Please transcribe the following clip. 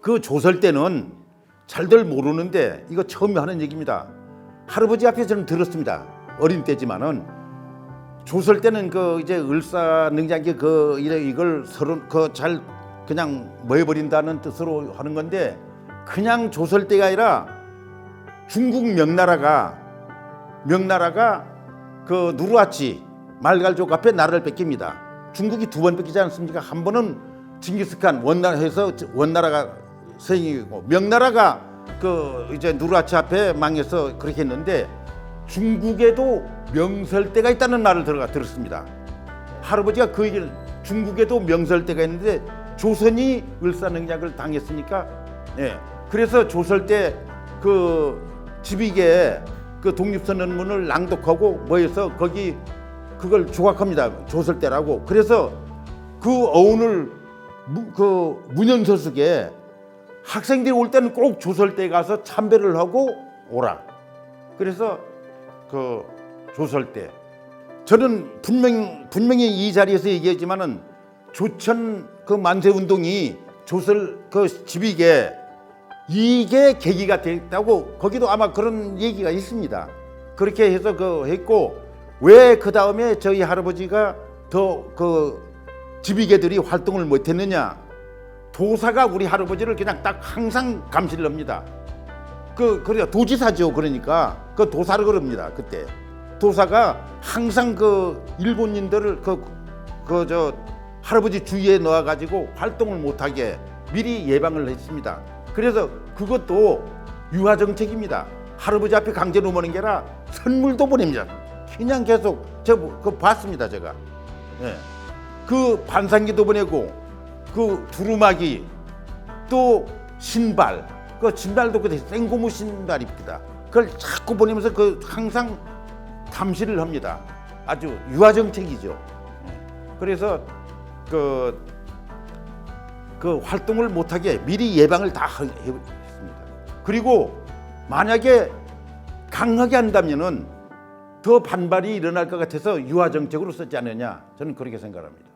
그 조설 때는 잘들 모르는데 이거 처음 하는 얘기입니다. 할아버지 앞에서 저는 들었습니다. 어린 때지만은 조설 때는 그 이제 을사 능장기 그 이래 이걸 서로 그잘 그냥 뭐 해버린다는 뜻으로 하는 건데 그냥 조설 때가 아니라 중국 명나라가 명나라가 그 누르하치 말갈족 앞에 나라를 뺏깁니다. 중국이 두 번 뺏기지 않습니까? 한 번은 징기스칸 원나라에서 원나라가 서행이고 명나라가 그 이제 누르하치 앞에 망해서 그렇게 했는데 중국에도 명설대가 있다는 말을 들어가 들었습니다. 할아버지가 그 얘기를 중국에도 명설대가 있는데 조선이 을사능력을 당했으니까 예. 그래서 조설 때그 집이게 그 독립선언문을 낭독하고 뭐해서 거기 그걸 조각합니다. 조설 때라고. 그래서 그 어운을 무- 그 문현서숙에 학생들이 올 때는 꼭 조설 때 가서 참배를 하고 오라. 그래서 그 조설 때 저는 분명 분명히 이 자리에서 얘기했지만은 조천 그 만세 운동이 조설 그 집이게 이게 계기가 됐다고 거기도 아마 그런 얘기가 있습니다. 그렇게 해서 그 했고 왜 그 다음에 저희 할아버지가 더 그 집이개들이 활동을 못했느냐 도사가 우리 할아버지를 그냥 딱 항상 감시를 합니다. 그 그러니까 도지사죠. 그러니까 그 도사를 그럽니다. 그때 도사가 항상 그 일본인들을 그 그 저 할아버지 주위에 넣어 가지고 활동을 못하게 미리 예방을 했습니다. 그래서 그것도 유화 정책입니다. 할아버지 앞에 강제 놓으는 게 아니라 선물도 보냅니다. 그냥 계속 저그 봤습니다. 제가 예. 그 반상기도 보내고 그 두루마기 또 신발 그 신발도 그 생고무 신발입니다. 그걸 자꾸 보내면서 그 항상 감시를 합니다. 아주 유화 정책이죠. 그래서 그, 그 활동을 못하게 미리 예방을 다 하- 했습니다. 그리고 만약에 강하게 한다면은 더 반발이 일어날 것 같아서 유화 정책으로 썼지 않느냐 저는 그렇게 생각합니다.